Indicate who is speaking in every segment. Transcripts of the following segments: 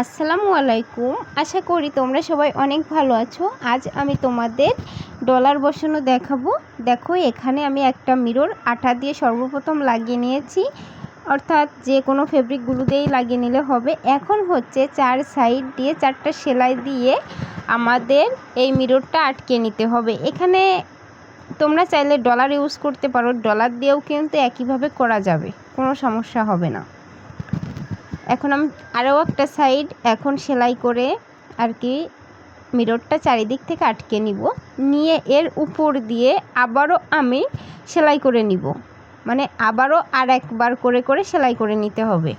Speaker 1: আসসালামু আলাইকুম। আশা করি তোমরা সবাই অনেক ভালো আছো। আজ আমি তোমাদের ডলার বসানো দেখাবো। দেখো, এখানে আমি একটা মিরর আঠা দিয়ে সর্বপ্রথম লাগিয়ে নিয়েছি। অর্থাৎ যে কোনো ফেব্রিকগুলো দিয়েই লাগিয়ে নিলে হবে। এখন হচ্ছে চার সাইড দিয়ে, চারটা সেলাই দিয়ে আমাদের এই মিররটা আটকে নিতে হবে। এখানে তোমরা চাইলে ডলার ইউজ করতে পারো। ডলার দিয়েও কিন্তু একইভাবে করা যাবে। কোনো সমস্যা হবে না। এখন আমি আরও একটা সাইড এখন সেলাই করে আর কি মিররটা চারিদিক থেকে আটকে নিব। নিয়ে এর উপর দিয়ে আবারও আমি সেলাই করে নিব। মানে আবারও আর একবার করে করে সেলাই করে নিতে হবে।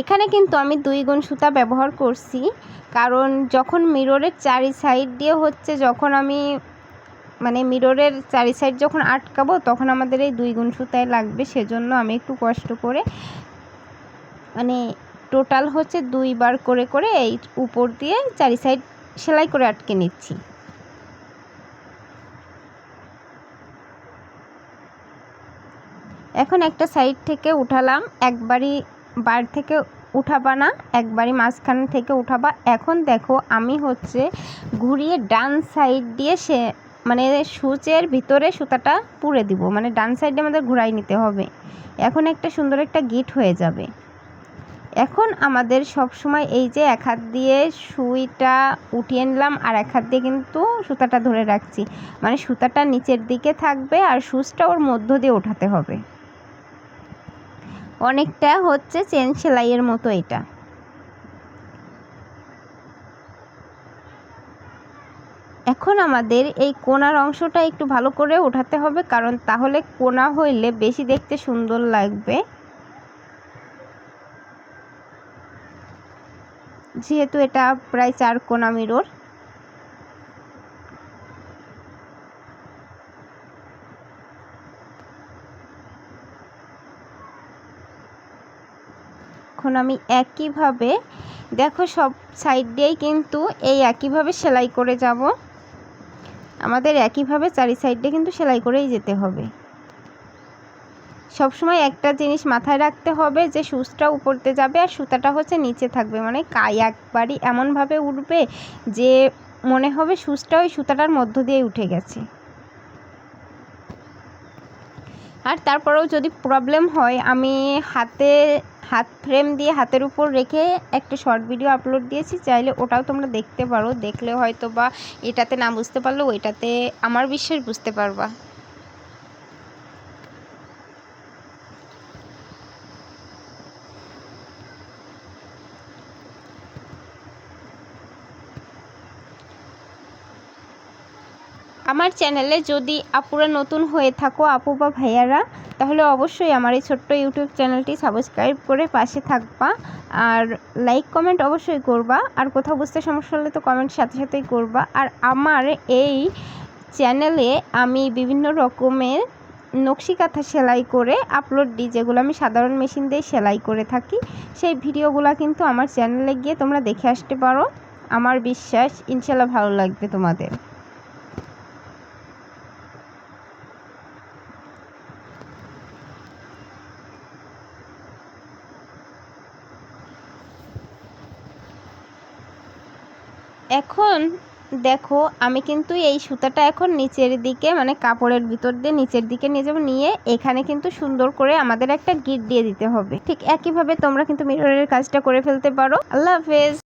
Speaker 1: এখানে কিন্তু আমি দুই গুণ সুতা ব্যবহার করছি। কারণ যখন মিররের চারি সাইড দিয়ে হচ্ছে, যখন আমি মানে মিররের চারি সাইড যখন আটকাবো, তখন আমাদের এই দুই গুণ সুতায় লাগবে। সেজন্য আমি একটু কষ্ট করে মানে টোটাল হচ্ছে দুইবার করে করে এই উপর দিয়ে চারি সাইড সেলাই করে আটকে নিচ্ছি। এখন একটা সাইড থেকে উঠালাম, একবারই বার থেকে উঠাবা না, একবারই মাঝখান থেকে উঠাবা। এখন দেখো, আমি হচ্ছে ঘুরিয়ে ডান সাইড দিয়ে সে মানে সূচের ভিতরে সুতাটা পুড়ে দিব। মানে ডান সাইডে আমাদের ঘুরাই নিতে হবে। এখন একটা সুন্দর একটা গিট হয়ে যাবে। এখন আমাদের সব সময় এই যে এক হাত দিয়ে সুইটা উঠিয়ে নিলাম আর এক হাত দিয়ে কিন্তু সুতাটা ধরে রাখছি। মানে সুতাটা নিচের দিকে থাকবে আর সুচটা ওর মধ্য দিয়ে ওঠাতে হবে। অনেকটা হচ্ছে চেন সেলাইয়ের মতো এটা। এখন আমাদের এই কোনার অংশটা একটু ভালো করে ওঠাতে হবে, কারণ তাহলে কোনা হইলে বেশি দেখতে সুন্দর লাগবে। যেহেতু এটা প্রায় চার কোনা মিরর। এখন আমি একইভাবে, দেখো সব সাইড দিয়েই কিন্তু এই একইভাবে সেলাই করে যাব। আমাদের একইভাবে চারি সাইডে কিন্তু সেলাই করেই যেতে হবে। সবসময় একটা জিনিস মাথায় রাখতে হবে যে সুচটা উপরতে যাবে আর সুতাটা হচ্ছে নিচে থাকবে। মানে কাই একবারই এমনভাবে উঠবে যে, মনে হবে সুচটা ওই সুতাটার মধ্য দিয়ে উঠে গেছে। আর তারপরেও যদি প্রবলেম হয়, আমি হাতে হাত ফ্রেম দিয়ে হাতের উপর রেখে একটা শর্ট ভিডিও আপলোড দিয়েছি। চাইলে ওটাও তোমরা দেখতে পারো। দেখলে হয়তো বা এটাতে না বুঝতে পারলেও ওইটাতে আমার বিশ্বাস বুঝতে পারবা। আমার চ্যানেলে যদি আপুরা নতুন হয়ে থাকো, আপু বা ভাইয়ারা, তাহলে অবশ্যই আমার এই ছোট্ট ইউটিউব চ্যানেলটি সাবস্ক্রাইব করে পাশে থাকবা। আর লাইক কমেন্ট অবশ্যই করবা। আর কোথাও বুঝতে সমস্যা হলে তো কমেন্ট সাথে সাথেই করবা। আর আমার এই চ্যানেলে আমি বিভিন্ন রকমের নকশি কাঁথা সেলাই করে আপলোড দিই, যেগুলো আমি সাধারণ মেশিন দিয়ে সেলাই করে থাকি। সেই ভিডিওগুলো কিন্তু আমার চ্যানেলে গিয়ে তোমরা দেখে আসতে পারো। আমার বিশ্বাস ইনশাল্লাহ ভালো লাগবে তোমাদের। এখন দেখো, আমি কিন্তু এই সুতাটা এখন নিচের দিকে মানে কাপড়ের ভিতর দিয়ে নিচের দিকে নিয়ে যাব, নিয়ে এখানে কিন্তু সুন্দর করে আমাদের একটা গিট দিয়ে দিতে হবে। ঠিক একইভাবে তোমরা কিন্তু মিররের কাজটা করে ফেলতে পারো। আল্লাহ হাফেজ।